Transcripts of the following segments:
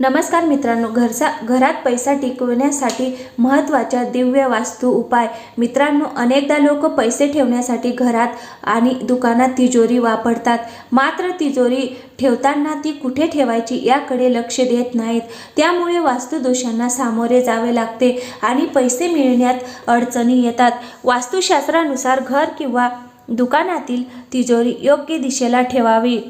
नमस्कार मित्रांनो घरचा घरात पैसा टिकवण्यासाठी महत्त्वाच्या दिव्य वास्तू उपाय. मित्रांनो अनेकदा लोक पैसे ठेवण्यासाठी घरात आणि दुकानात तिजोरी वापरतात. मात्र तिजोरी ठेवताना ती कुठे ठेवायची याकडे लक्ष देत नाहीत. त्यामुळे वास्तुदोषांना सामोरे जावे लागते आणि पैसे मिळण्यात अडचणी येतात. वास्तुशास्त्रानुसार घर किंवा दुकानातील तिजोरी योग्य दिशेला ठेवावी.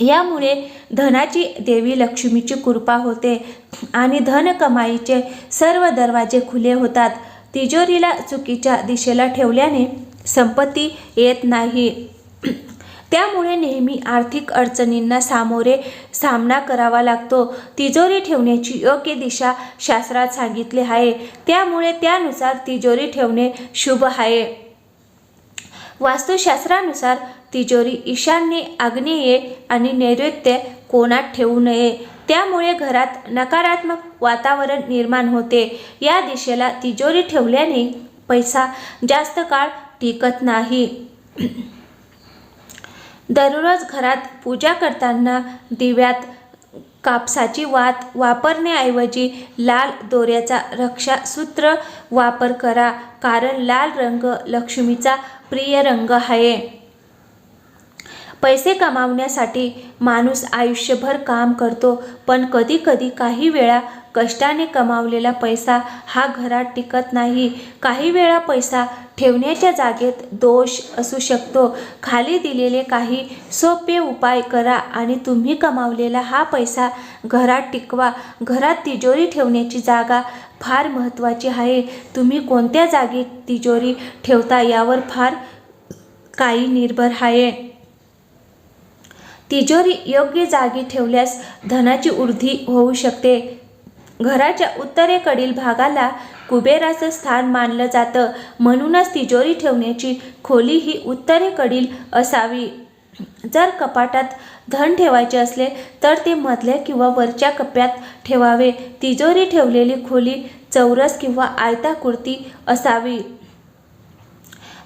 यामुळे धनाची देवी लक्ष्मीची कृपा होते आणि धन कमाईचे सर्व दरवाजे खुले होतात. तिजोरीला चुकीच्या दिशेला ठेवल्याने संपत्ती येत नाही. त्यामुळे नेहमी आर्थिक अडचणींना सामोरे सामना करावा लागतो. तिजोरी ठेवण्याची योग्य दिशा शास्त्रात सांगितले आहे. त्यामुळे त्यानुसार तिजोरी ठेवणे शुभ आहे. वास्तुशास्त्रानुसार तिजोरी ईशान्य आग्नेये आणि नैऋत्य कोणात ठेवू नये. त्यामुळे घरात नकारात्मक वातावरण निर्माण होते. या दिशेला तिजोरी ठेवल्याने पैसा जास्त काळ टिकत नाही. दररोज घरात पूजा करताना दिव्यात कापसाची वात वापरण्याऐवजी लाल दोऱ्याचा रक्षासूत्र वापर करा कारण लाल रंग लक्ष्मीचा प्रिय रंग आहे. पैसे कमावण्यासाठी माणूस आयुष्यभर काम करतो पण कधीकधी काही वेळा कष्टाने कमावलेला पैसा हा घरात टिकत नाही. काही वेळा पैसा ठेवण्याच्या जागेत दोष असू शकतो. खाली दिलेले काही सोपे उपाय करा आणि तुम्ही कमावलेला हा पैसा घरात टिकवा. घरात तिजोरी ठेवण्याची जागा फार महत्त्वाची आहे. तुम्ही कोणत्या जागी तिजोरी ठेवता यावर फार काही निर्भर आहे. तिजोरी योग्य जागी ठेवल्यास धनाची वृद्धी होऊ शकते. घराच्या उत्तरेकडील भागाला कुबेराचं स्थान मानलं जातं. म्हणूनच तिजोरी ठेवण्याची खोली ही उत्तरेकडील असावी. जर कपाटात धन ठेवायचे असले तर ते मधल्या किंवा वरच्या कप्प्यात ठेवावे. तिजोरी ठेवलेली खोली चौरस किंवा आयताकृती असावी.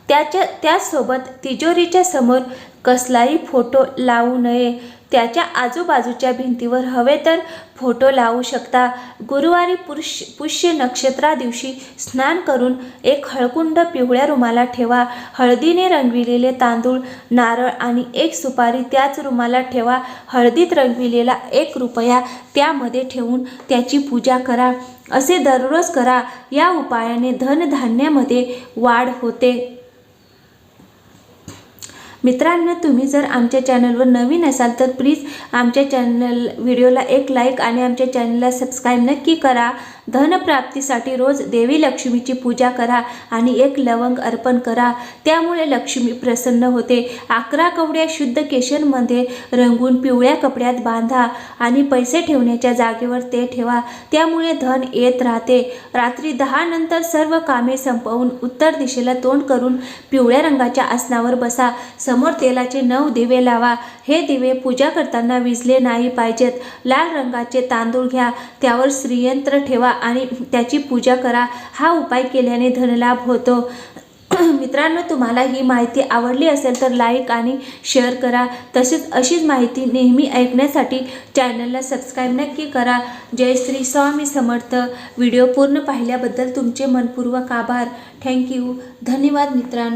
त्याच्या त्याचसोबत तिजोरीच्या समोर कसलाही फोटो लावू नये. त्याच्या आजूबाजूच्या भिंतीवर हवे तर फोटो लावू शकता. गुरुवारी पुरुष पुष्य नक्षत्रा दिवशी स्नान करून एक हळकुंड पिवळ्या रुमालात ठेवा. हळदीने रंगविलेले तांदूळ नारळ आणि एक सुपारी त्याच रुमालात ठेवा. हळदीत रंगविलेला एक रुपया त्यामध्ये ठेवून त्याची पूजा करा. असे दररोज करा. या उपायाने धनधान्यामध्ये वाढ होते. मित्रांनो तुम्ही जर आमच्या चॅनलवर नवीन असाल तर प्लीज आमच्या चॅनल व्हिडिओला एक लाईक आणि आमच्या चॅनलला सबस्क्राईब नक्की करा. धनप्राप्तीसाठी रोज देवी लक्ष्मीची पूजा करा आणि एक लवंग अर्पण करा. त्यामुळे लक्ष्मी प्रसन्न होते. अकरा कवड्या शुद्ध केशरमध्ये रंगून पिवळ्या कपड्यात बांधा आणि पैसे ठेवण्याच्या जागेवर ते ठेवा. त्यामुळे धन येत राहते. रात्री दहा नंतर सर्व कामे संपवून उत्तर दिशेला तोंड करून पिवळ्या रंगाच्या आसनावर बसा. समोर तेलाचे नऊ दिवे लावा. हे दिवे पूजा करताना विजले नाही पाहिजेत. लाल रंगाचे तांदूळ घ्या. त्यावर श्रीयंत्र ठेवा. आणि त्याची पूजा करा. हा उपाय केल्याने धनलाभ होतो. मित्रांनो तुम्हाला ही माहिती आवडली असेल तर लाईक आणि शेअर करा. तसेच अशीच माहिती नेहमी ऐकण्यासाठी चॅनलला सबस्क्राईब नक्की करा. जय श्री स्वामी समर्थ. व्हिडिओ पूर्ण पाहिल्याबद्दल तुमचे मनपूर्वक आभार. थँक्यू धन्यवाद मित्रांनो.